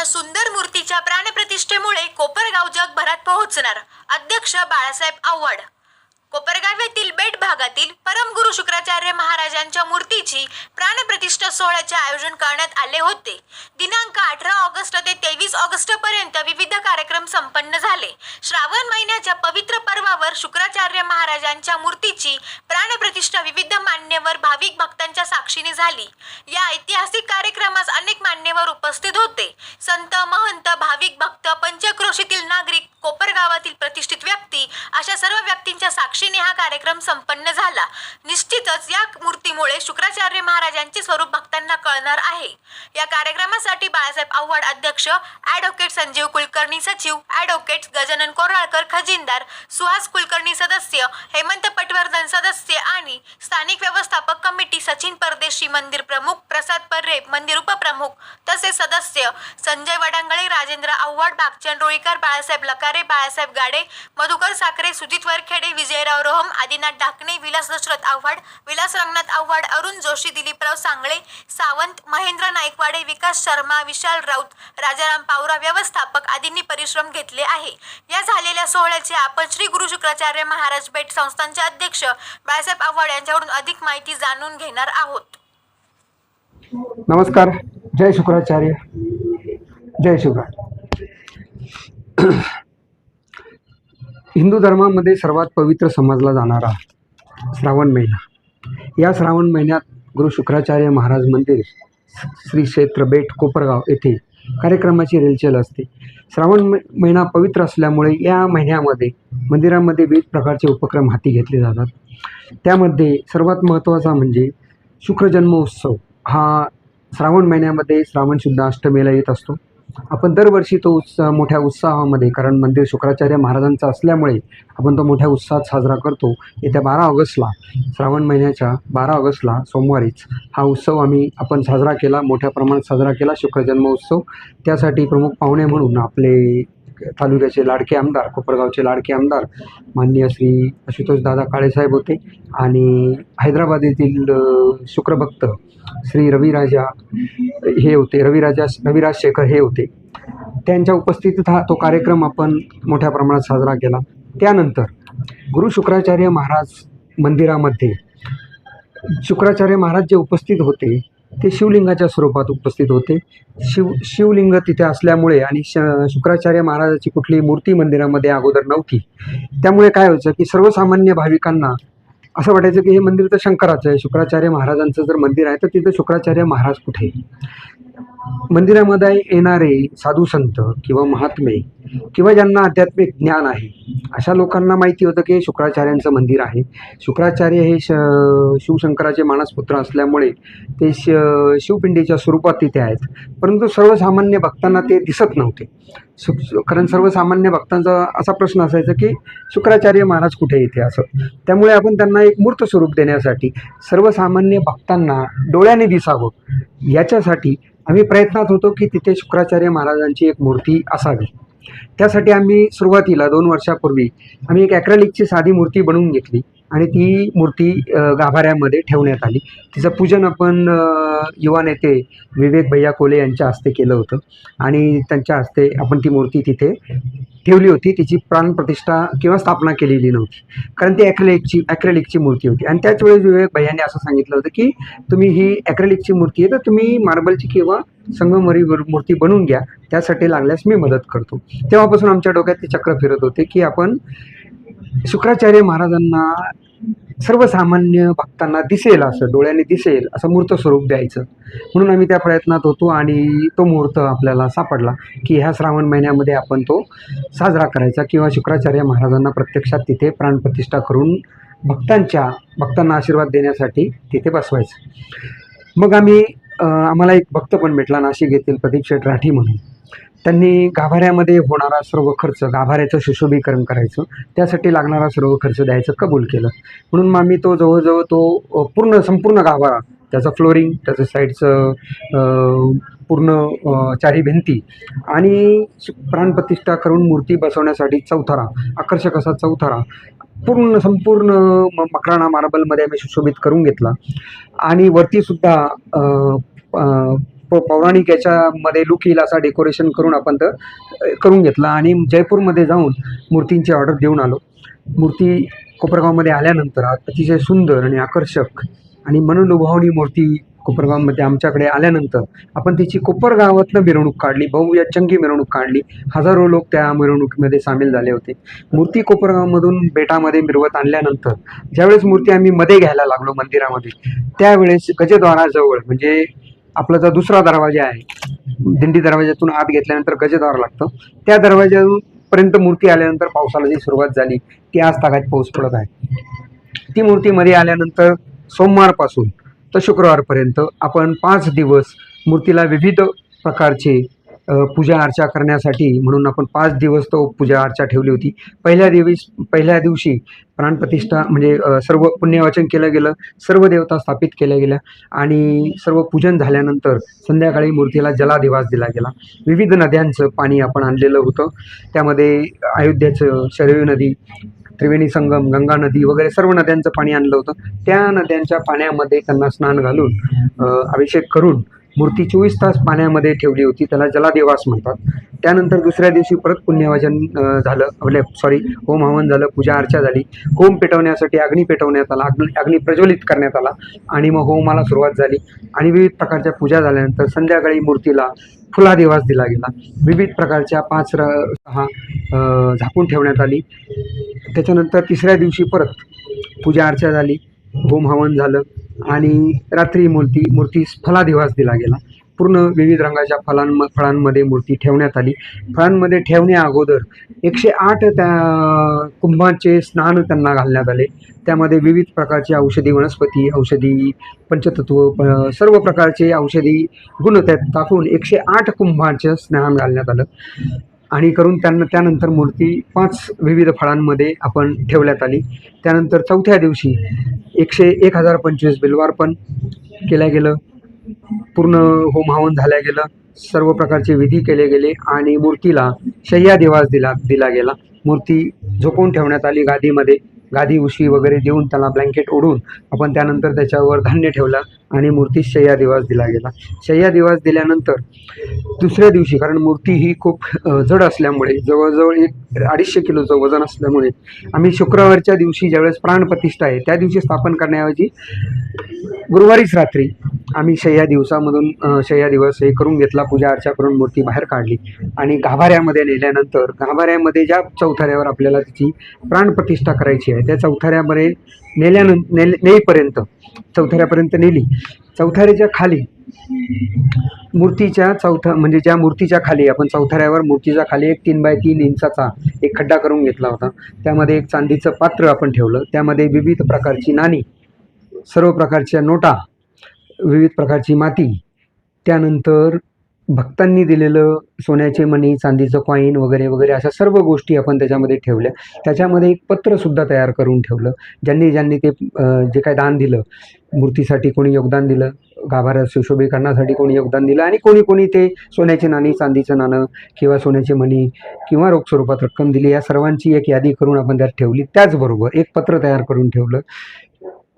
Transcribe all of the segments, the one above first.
त्यांच्या सुंदर मूर्तीच्या प्राणप्रतिष्ठेमुळे कोपरगाव जगभरात पोहोचणार अध्यक्ष बाळासाहेब आव्हाड. कोपरगाव येथील बेट भागातील परमगुरु शुक्राचार्य महाराजांच्या मूर्तीची प्राणप्रतिष्ठा सोहळ्याचे आयोजन करण्यात आले होते. दिनांक अठरा ऑगस्ट ते तेवीस ऑगस्ट पर्यंत विविध कार्यक्रम संपन्न झाले. श्रावण महिन्याच्या पवित्र पर्वावर शुक्राचार्य महाराजांच्या मूर्तीची प्राणप्रतिष्ठा विविध मान्यवर भाविक भक्तांच्या साक्षीने झाली. या ऐतिहासिक कार्यक्रमास अनेक मान्यवर उपस्थित होते. संत महंत भाविक भक्त पंचक्रोशीतील नागरिक कोपरगावातील प्रतिष्ठित व्यक्ती अशा सर्व व्यक्तींच्या साक्षीने हा कार्यक्रम संपन्न झाला. निश्चितच या मूर्तीमुळे शुक्राचार्य महाराजांचे स्वरूप भक्तांना कळणार आहे. या कार्यक्रमासाठी बाळासाहेब आव्हाड अध्यक्ष ॲडव्होकेट संजीव कुलकर्णी सचिव ॲडव्होकेट गजानन कोराळकर खजिनदार सुहास कुलकर्णी सदस्य हेमंत पटवर्धन सदस्य आणि स्थानिक व्यवस्थापक कमिटी सचिन परदेशी मंदिर प्रमुख प्रसाद पर्रे मंदिर उपप्रमुख तसेच सदस्य संजय वडांगळे राजेंद्र आव्हाड भागचंद रोळीकर बाळासाहेब लकारे बाळासाहेब गाडे मधुकर साखरे सुजित वरखेडे विजयराव रोहम आदिनाथ ढाकणे विलास दशरथ आव्हाड विलास रंगनाथ आव्हाड अरुण जोशी दिलीपराव सांगळे सावंत महेंद्र नाईकवाडे विकास शर्मा विशाल राऊत तुकाराम पावरा व्यवस्थापक आदींनी परिश्रम घेतले आहे. या झालेल्या सोहळ्याचे आपण श्री गुरु शुक्राचार्य महाराज बेट संस्थांचे अध्यक्ष बाळासाहेब आव्हाड यांच्याकडून अधिक माहिती जाणून घेणार आहोत. नमस्कार. जय शुक्राचार्य. जय शुक्रा हिंदू धर्मामध्ये सर्वात पवित्र समजला जाणारा श्रावण महिना. या श्रावण महिन्यात गुरु शुक्राचार्य महाराज मंदिर श्री क्षेत्र बेट कोपरगाव येथे कार्यक्रमाची रेलचेल असते. श्रावण महिना पवित्र असल्यामुळे या महिन्यामध्ये मंदिरामध्ये विविध प्रकारचे उपक्रम हाती घेतले जातात. त्यामध्ये सर्वात महत्त्वाचा म्हणजे शुक्रजन्मोत्सव. हा श्रावण महिन्यामध्ये श्रावण शुद्ध अष्टमीला येत असतो. आपण दरवर्षी तो उत्साह मोठ्या उत्साहामध्ये कारण मंदिर शुक्राचार्य महाराजांचं असल्यामुळे आपण तो मोठ्या उत्साहात साजरा करतो. येत्या बारा ऑगस्टला श्रावण महिन्याच्या बारा ऑगस्टला सोमवारीच हा उत्सव आम्ही आपण साजरा केला मोठ्या प्रमाणात साजरा केला शुक्रजन्मोत्सव. त्यासाठी प्रमुख पाहुणे म्हणून आपले तालुक्याचे लाडके आमदार कोपरगावचे लाडके आमदार माननीय श्री आशुतोष दादा काळेसाहेब होते आणि हैदराबाद येथील शुक्रभक्त श्री रविराजा हे होते रविराजा रविराज शेखर हे होते. त्यांच्या उपस्थितीत हा तो कार्यक्रम आपण मोठ्या प्रमाणात साजरा केला. त्यानंतर गुरु शुक्राचार्य महाराज मंदिरामध्ये शुक्राचार्य महाराज जे उपस्थित होते ते शिवलिंगाच्या स्वरूपात उपस्थित होते. शिव शिवलिंग तिथे असल्यामुळे आणि श शुक्राचार्य महाराजाची कुठली मूर्ती मंदिरामध्ये अगोदर नव्हती. त्यामुळे काय व्हायचं की सर्वसामान्य भाविकांना असं वाटायचं की हे मंदिर तर शंकराचं आहे. शुक्राचार्य महाराजांचं जर मंदिर आहे तर तिथं शुक्राचार्य महाराज कुठे? मंदिरामध्ये येणारे साधू संत किंवा महात्मे किंवा ज्यांना आध्यात्मिक ज्ञान आहे अशा लोकांना माहिती होतं की शुक्राचार्यांचं मंदिर आहे. शुक्राचार्य हे श शिवशंकराचे मानसपुत्र असल्यामुळे ते श शिवपिंडीच्या स्वरूपात तिथे आहेत. परंतु सर्वसामान्य भक्तांना ते दिसत नव्हते. शु कारण सर्वसामान्य भक्तांचा असा प्रश्न असायचा की शुक्राचार्य महाराज कुठे येते असं? त्यामुळे आपण त्यांना एक मूर्त स्वरूप देण्यासाठी सर्वसामान्य भक्तांना डोळ्याने दिसावं. याच्यासाठी आम्ही प्रयत्नात होतो की तिथे शुक्राचार्य महाराजांची एक मूर्ती असावी. त्यासाठी आम्ही सुरुवातीला दोन वर्षापूर्वी आम्ही एक ॲक्रेलिकची साधी मूर्ती बनवून घेतली आणि ती मूर्ती गाभाऱ्यामध्ये ठेवण्यात आली. तिचं पूजन आपण युवा नेते विवेक भैया कोले यांच्या हस्ते केलं होतं आणि त्यांच्या हस्ते आपण ती मूर्ती तिथे ठेवली होती. तिची प्राणप्रतिष्ठा किंवा स्थापना केलेली नव्हती. कारण ती ॲक्रेलिकची ॲक्रेलिकची मूर्ती होती. आणि त्याच वेळेस विवेक भैयाने असं सांगितलं होतं की तुम्ही ही ॲक्रेलिकची मूर्ती आहे तर तुम्ही मार्बलची किंवा संगमरी मूर्ती बनवून घ्या. त्यासाठी लागल्यास मी मदत करतो. तेव्हापासून आमच्या डोक्यात ते चक्र फिरत होते की आपण शुक्राचार्य महाराजांना सर्वसामान्य भक्तांना दिसेल असं डोळ्याने दिसेल असं मूर्त स्वरूप द्यायचं. म्हणून आम्ही त्या प्रयत्नात होतो आणि तो मुहूर्त आपल्याला सापडला की ह्या श्रावण महिन्यामध्ये आपण तो साजरा करायचा किंवा शुक्राचार्य महाराजांना प्रत्यक्षात तिथे प्राणप्रतिष्ठा करून भक्तांच्या भक्तांना आशीर्वाद देण्यासाठी तिथे बसवायचं. मग आम्ही आम्हाला एक भक्त पण भेटला नाशिक येथील प्रतीक्षेत राठी म्हणून. त्यांनी गाभाऱ्यामध्ये होणारा सर्व खर्च गाभाऱ्याचं सुशोभीकरण करायचं त्यासाठी लागणारा सर्व खर्च द्यायचं कबूल केलं. म्हणून मग आम्ही तो जवळजवळ तो पूर्ण संपूर्ण गाभारा त्याचं फ्लोरिंग त्याचं साईडचं पूर्ण चारी भिंती आणि प्राणप्रतिष्ठा करून मूर्ती बसवण्यासाठी चौथारा आकर्षक असा चौथारा. पूर्ण संपूर्ण म मकराणा मार्बलमध्ये आम्ही सुशोभित करून घेतला. आणि वरतीसुद्धा पौराणिक याच्यामध्ये लुक येईल असा डेकोरेशन करून आपण तर करून घेतला. आणि जयपूरमध्ये जाऊन मूर्तींची ऑर्डर देऊन आलो. मूर्ती कोपरगावमध्ये आल्यानंतर अतिशय सुंदर आणि आकर्षक आणि मनोलुभावणी मूर्ती कोपरगावमध्ये आमच्याकडे आल्यानंतर आपण तिची कोपरगावातनं मिरवणूक काढली बहुया चंगी मिरवणूक काढली. हजारो लोक त्या मिरवणुकीमध्ये सामील झाले होते. मूर्ती कोपरगावमधून बेटामध्ये मिरवत आणल्यानंतर ज्यावेळेस मूर्ती आम्ही मध्ये घ्यायला लागलो मंदिरामध्ये त्यावेळेस गजद्वाराजवळ म्हणजे आपला जो दुसरा दरवाजा आहे दिंडी दरवाजातून आत घेतल्यानंतर गजद्वार लागतं. त्या दरवाज्यापर्यंत मूर्ती आल्यानंतर पावसाला जी सुरुवात झाली. ती आज तागात पाऊस पडत आहे. ती मूर्ती मध्ये आल्यानंतर सोमवारपासून तर शुक्रवारपर्यंत आपण पाच दिवस मूर्तीला विविध प्रकारचे पूजा अर्चा करण्यासाठी म्हणून आपण पाच दिवस तो पूजा अर्चा ठेवली होती. पहिल्या दिवस पहिल्या दिवशी प्राणप्रतिष्ठा म्हणजे सर्व पुण्यवाचन केलं गेलं सर्व देवता स्थापित केल्या गेल्या आणि सर्व पूजन झाल्यानंतर संध्याकाळी मूर्तीला जलादिवास दिला गेला. विविध नद्यांचं पाणी आपण आणलेलं होतं. त्यामध्ये अयोध्येचं शरयू नदी त्रिवेणी संगम गंगा नदी वगैरे सर्व नद्यांचं पाणी आणलं होतं. त्या नद्यांच्या पाण्यामध्ये त्यांना स्नान घालून अभिषेक करून मूर्ती चोवीस तास पाण्यामध्ये ठेवली होती. त्याला जलादेवास म्हणतात. त्यानंतर दुसऱ्या दिवशी परत पुण्यवाचन झालं. सॉरी होम हवन झालं. पूजा अर्चा झाली. होम पेटवण्यासाठी अग्नी पेटवण्यात आला. अग्नी अग्नी प्रज्वलित करण्यात आला. आणि मग होमाला सुरुवात झाली. आणि विविध प्रकारच्या पूजा झाल्यानंतर संध्याकाळी मूर्तीला फुलादेवास दिला गेला. विविध प्रकारच्या पाच र हा झाकून ठेवण्यात आली. त्याच्यानंतर तिसऱ्या दिवशी परत पूजा अर्चा झाली. होम हवन झालं आणि रात्री मूर्ती मूर्ती फलादिवास दिला गेला. पूर्ण विविध रंगाच्या फलांम फळांमध्ये मूर्ती ठेवण्यात आली. फळांमध्ये ठेवण्या अगोदर एकशे आठ त्या कुंभाचे स्नान त्यांना घालण्यात आले. त्यामध्ये विविध प्रकारचे औषधी वनस्पती औषधी पंचतत्व सर्व प्रकारचे औषधी गुण त्यात टाकून एकशे आठ कुंभांचं स्नान घालण्यात आलं. आणि करून त्यांना त्यानंतर मूर्ती पाच विविध फळांमध्ये आपण ठेवण्यात आली. त्यानंतर चौथ्या दिवशी एकशे एक हजार पंचवीस बिल्वार्पण केलं गेलं. पूर्ण होम हवन झाल्या गेलं. सर्व प्रकारचे विधी केले गेले आणि मूर्तीला शय्या दिवास दिला दिला गेला. मूर्ती झोपून ठेवण्यात आली गादीमध्ये. गादी उशी वगैरे देऊन त्याला ब्लँकेट ओढून आपण त्यानंतर त्याच्यावर धान्य ठेवलं. आणि मूर्ती शय्या दिवास दिला गेला. शय्या दिवास दिल्यानंतर दुसऱ्या दिवशी कारण मूर्ती ही खूप जड असल्यामुळे जवळजवळ एक अडीचशे किलोचं वजन असल्यामुळे आम्ही शुक्रवारच्या दिवशी ज्यावेळेस प्राणप्रतिष्ठा आहे त्या दिवशी स्थापन करण्याऐवजी गुरुवारीच रात्री आम्ही शय्या दिवसामधून शय्या दिवस हे करून घेतला पूजा अर्चा करून मूर्ती बाहेर काढली. आणि गाभाऱ्यामध्ये नेल्यानंतर गाभाऱ्यामध्ये ज्या चौथाऱ्यावर आपल्याला तिची प्राणप्रतिष्ठा करायची आहे त्या चौथाऱ्यामध्ये नेल्यान नेल नेईपर्यंत चौथऱ्यापर्यंत नेली. चौथऱ्याच्या खाली मूर्तीच्या चौथा म्हणजे ज्या मूर्तीच्या खाली आपण चौथऱ्यावर मूर्तीच्या खाली एक तीन बाय तीन इंचाचा एक खड्डा करून घेतला होता. त्यामध्ये एक चांदीचं पात्र आपण ठेवलं. त्यामध्ये विविध प्रकारची नाणी सर्व प्रकारच्या नोटा विविध प्रकारची माती त्यानंतर भक्तांनी दिलेलं सोन्याचे मणी चांदीचं कॉईन वगैरे वगैरे अशा सर्व गोष्टी आपण त्याच्यामध्ये ठेवल्या. त्याच्यामध्ये एक पत्रसुद्धा तयार करून ठेवलं. ज्यांनी ज्यांनी ते जे काय दान दिलं मूर्तीसाठी कोणी योगदान दिलं गाभाऱ्यात सुशोभीकरणासाठी कोणी योगदान दिलं आणि कोणी कोणी ते सोन्याची नाणी चांदीचं नाणं किंवा सोन्याचे मणी किंवा रोख स्वरूपात रक्कम दिली या सर्वांची एक यादी करून आपण त्यात ठेवली. त्याचबरोबर एक पत्र तयार करून ठेवलं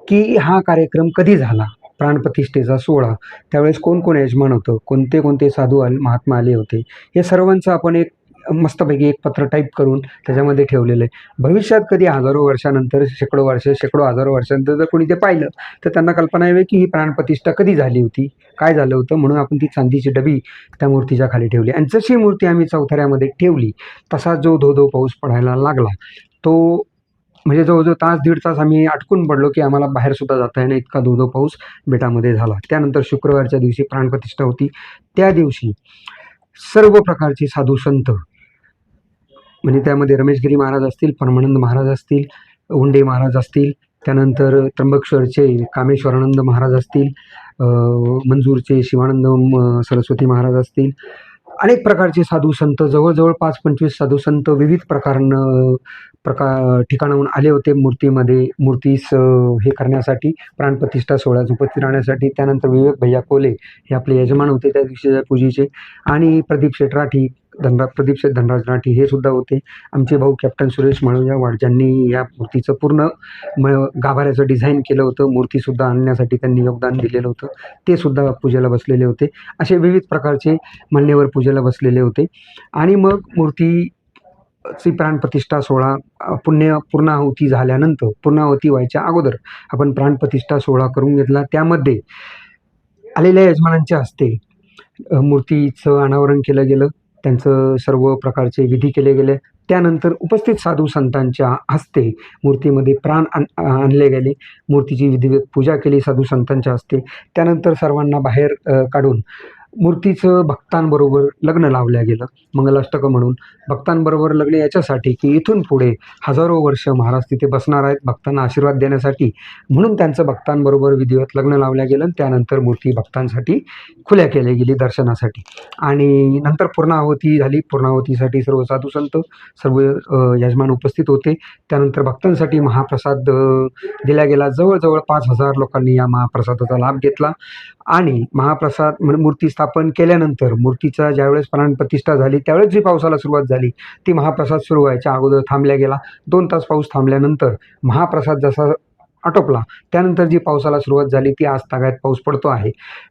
की हा कार्यक्रम कधी झाला? प्राणप्रतिष्ठेचा सोहळा. त्यावेळेस कोण कोण यजमान होतं? कोणते कोणते साधू आले महात्मा आले होते? हे सर्वांचं आपण एक मस्तपैकी एक पत्र टाईप करून त्याच्यामध्ये ठेवलेलं आहे. भविष्यात कधी हजारो वर्षानंतर शेकडो वर्ष शेकडो हजारो वर्षानंतर जर कोणी ते पाहिलं तर त्यांना कल्पना यावी की ही प्राणप्रतिष्ठा कधी झाली होती? काय झालं होतं? म्हणून आपण ती चांदीची डबी त्या मूर्तीच्या खाली ठेवली. आणि जशी मूर्ती आम्ही चौथऱ्यामध्ये ठेवली तसा जो धो धो पाऊस पडायला लागला तो म्हणजे जवळजवळ तास दीड तास आम्ही अटकून पडलो की आम्हाला बाहेरसुद्धा जाता येणं. इतका धो पाऊस बेटामध्ये झाला. त्यानंतर शुक्रवारच्या दिवशी प्राणप्रतिष्ठा होती. त्या दिवशी सर्व प्रकारचे साधू संत म्हणजे त्यामध्ये रमेशगिरी महाराज असतील परमानंद महाराज असतील उंडे महाराज असतील त्यानंतर त्र्यंबकेश्वरचे कामेश्वरानंद महाराज असतील मंजूरचे शिवानंद म, सरस्वती महाराज असतील अनेक प्रकारचे साधू संत जवळजवळ पाच पंचवीस साधू संत विविध प्रकारनं प्रका ठिकाणाहून आले होते मूर्तीमध्ये. मूर्तीस हे करण्यासाठी प्राणप्रतिष्ठा सोहळ्यास उपस्थित राहण्यासाठी. त्यानंतर विवेक भैया कोले हे आपले यजमान होते त्या दिवशीच्या पूजेचे आणि प्रदीप शेटराठी धनराज प्रदीप शेठ धनराज राठी हे सुद्धा होते. आमचे भाऊ कॅप्टन सुरेश माळुंजावाड ज्यांनी या मूर्तीचं पूर्ण म गाभाऱ्याचं डिझाईन केलं होतं. मूर्तीसुद्धा आणण्यासाठी त्यांनी योगदान दिलेलं होतं. ते सुद्धा पूजेला बसलेले होते. असे विविध प्रकारचे मान्यवर पूजेला बसलेले होते. आणि मग मूर्ती ची प्राणप्रतिष्ठा सोहळा पुण्य पूर्णाहुती झाल्यानंतर पूर्णाहुती व्हायच्या अगोदर आपण प्राणप्रतिष्ठा सोहळा करून घेतला. त्यामध्ये आलेल्या यजमानांच्या हस्ते मूर्तीचं अनावरण केलं गेलं. त्यांचं सर्व प्रकारचे विधी केले गेले. त्यानंतर उपस्थित साधू संतांच्या हस्ते मूर्तीमध्ये प्राण आण आणले गेले. मूर्तीची विधिवत पूजा केली साधू संतांच्या हस्ते. त्यानंतर सर्वांना बाहेर काढून मूर्तीचं भक्तांबरोबर लग्न लावलं गेलं मंगलाष्टकं म्हणून. भक्तांबरोबर लग्न याच्यासाठी की इथून पुढे हजारो वर्ष महाराज तिथे बसणार आहेत भक्तांना आशीर्वाद देण्यासाठी. म्हणून त्यांचं भक्तांबरोबर विधिवत लग्न लावल्या गेलं त्यानंतर मूर्ती भक्तांसाठी खुल्या केल्या गेली दर्शनासाठी. आणि नंतर पूर्णाहुती झाली. पूर्णाहुतीसाठी सर्व साधू संत सर्व यजमान उपस्थित होते. त्यानंतर भक्तांसाठी महाप्रसाद दिला गेला. जवळजवळ पाच हजार लोकांनी या महाप्रसादाचा लाभ घेतला. आणि महाप्रसाद म्हणजे मूर्ती स्थापन स्थापन केल्यानंतर मूर्तीचा ज्यावेळेस प्राणप्रतिष्ठा झाली त्यावेळेस जी पावसाला सुरुवात झाली ती महाप्रसाद सुरू व्हायच्या अगोदर थांबल्या गेला. दोन तास पाऊस थांबल्यानंतर महाप्रसाद जसा आटोपला त्यानंतर जी पावसाला सुरुवात झाली ती आज तागायत पाऊस पडतो आहे.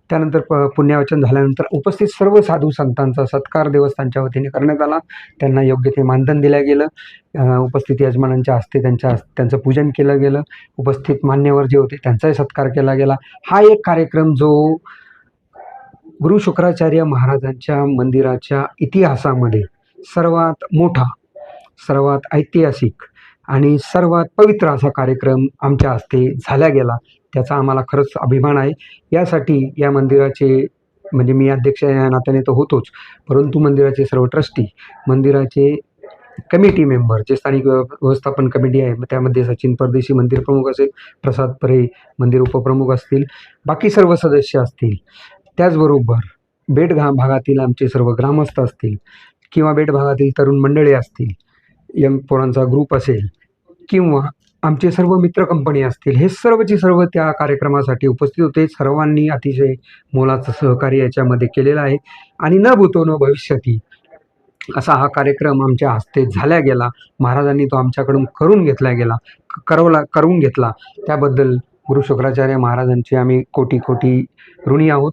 त्यानंतर प पुण्यवाचन झाल्यानंतर उपस्थित सर्व साधू संतांचा सत्कार देवस्थानच्या वतीने करण्यात आला. त्यांना योग्य ते मानधन दिलं गेलं. उपस्थित यजमानांच्या हस्ते त्यांच्या त्यांचं पूजन केलं गेलं. उपस्थित मान्यवर जे होते त्यांचाही सत्कार केला गेला. हा एक कार्यक्रम जो गुरु शुक्राचार्य महाराजांच्या मंदिराच्या इतिहासामध्ये सर्वात मोठा सर्वात ऐतिहासिक आणि सर्वात पवित्र असा कार्यक्रम आमच्या हस्ते झाला गेला. त्याचा आम्हाला खरंच अभिमान आहे. यासाठी या मंदिराचे म्हणजे मी अध्यक्ष या नात्याने तर होतोच परंतु मंदिराचे सर्व ट्रस्टी मंदिराचे कमिटी मेंबर जे स्थानिक व्यवस्थापन कमिटी आहे मग त्यामध्ये सचिन परदेशी मंदिर प्रमुख असेल प्रसाद परे मंदिर उपप्रमुख असतील बाकी सर्व सदस्य असतील त्याचबरोबर बेट घा भागातील आमचे सर्व ग्रामस्थ असतील किंवा बेट भागातील तरुण मंडळी असतील यंग पोरांचा ग्रुप असेल किंवा आमचे सर्व मित्र कंपनी असतील हे सर्वची सर्व त्या कार्यक्रमासाठी उपस्थित होते. सर्वांनी अतिशय मोलाचं सहकार्य याच्यामध्ये केलेलं आहे. आणि न भूतो न भविष्यती असा हा कार्यक्रम आमच्या हस्ते झाला गेला. महाराजांनी तो आमच्याकडून करून घेतला गेला करवला करून घेतला. त्याबद्दल गुरु शुक्राचार्य महाराजांचे आम्ही कोटी कोटी ऋणी आहोत.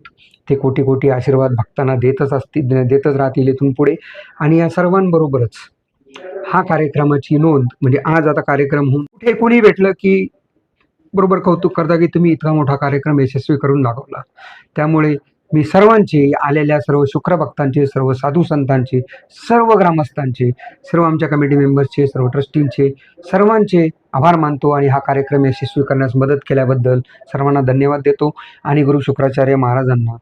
ते कोटी कोटी आशीर्वाद भक्तांना देतच असतील देतच राहतील इथून पुढे. आणि या सर्वांबरोबरच हा कार्यक्रमाची नोंद म्हणजे आज आता कार्यक्रम होऊन कुठे कोणी भेटलं की बरोबर कौतुक करता की तुम्ही इतका मोठा कार्यक्रम यशस्वी करून दाखवला. त्यामुळे मी सर्वांचे आलेल्या सर्व शुक्रभक्तांचे सर्व साधू संतांचे सर्व ग्रामस्थांचे सर्व आमच्या कमिटी मेंबर्सचे सर्व ट्रस्टींचे सर्वांचे आभार मानतो आणि हा कार्यक्रम यशस्वी करण्यास मदत केल्याबद्दल सर्वांना धन्यवाद देतो. आणि गुरु शुक्राचार्य महाराजांना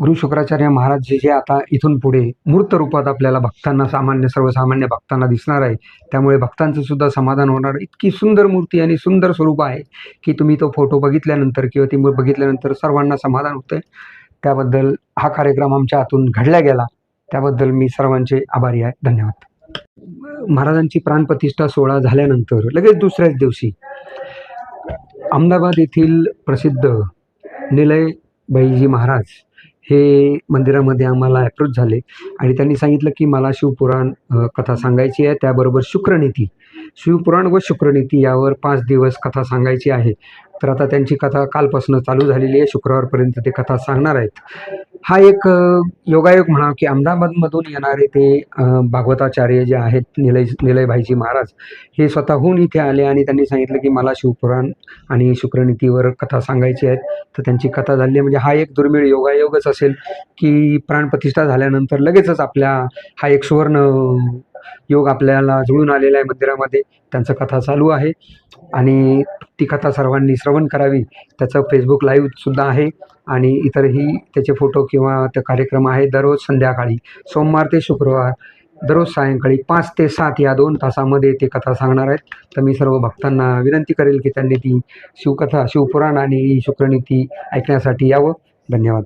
गुरु शुक्राचार्य महाराज जे जे आता इथून पुढे मूर्त रूपात आपल्याला भक्तांना सामान्य सर्वसामान्य भक्तांना दिसणार आहे त्यामुळे भक्तांचं सुद्धा समाधान होणार. इतकी सुंदर मूर्ती आणि सुंदर स्वरूप आहे की तुम्ही तो फोटो बघितल्यानंतर किंवा ती बघितल्यानंतर सर्वांना समाधान होतं त्याबद्दल हा कार्यक्रम आमच्या हातून घडला गेला. त्याबद्दल मी सर्वांचे आभारी आहे. धन्यवाद. महाराजांची प्राणप्रतिष्ठा सोहळा झाल्यानंतर लगेच दुसऱ्याच दिवशी अहमदाबाद येथील प्रसिद्ध निलय भाईजी महाराज हे मंदिरामध्ये आम्हाला अप्रोच झाले. आणि त्यांनी सांगितलं की मला शिवपुराण कथा सांगायची आहे. त्याबरोबर शुक्रनीती. शिवपुराण व शुक्रनीती यावर पाच दिवस कथा सांगायची आहे. तर आता त्यांची कथा कालपासून चालू झालेली आहे. शुक्रवारपर्यंत ते कथा सांगणार आहेत. हा एक योगायोग म्हणा की अहमदाबादमधून येणारे ते भागवताचार्य जे आहेत निलय निलयभाईजी महाराज हे स्वतःहून इथे आले आणि त्यांनी सांगितलं की मला शिवपुराण आणि शुक्रनीतीवर कथा सांगायची आहेत. तर त्यांची कथा झाली आहे. म्हणजे हा एक दुर्मिळ योगायोगच असेल की प्राणप्रतिष्ठा झाल्यानंतर लगेचच आपल्या हा एक सुवर्ण योग आपल्याला जुळून आलेला आहे मंदिरामध्ये. त्यांचं कथा चालू आहे. आणि ती कथा सर्वांनी श्रवण करावी. त्याचं फेसबुक लाईव्हसुद्धा आहे. आणि इतरही त्याचे फोटो किंवा ते कार्यक्रम आहे दररोज संध्याकाळी सोमवार ते शुक्रवार दररोज सायंकाळी पाच ते सात या दोन तासामध्ये ते कथा सांगणार आहेत. तर मी सर्व भक्तांना विनंती करेल की त्यांनी ती शिवकथा शिवपुराण आणि शुक्रनीती ऐकण्यासाठी यावं. धन्यवाद.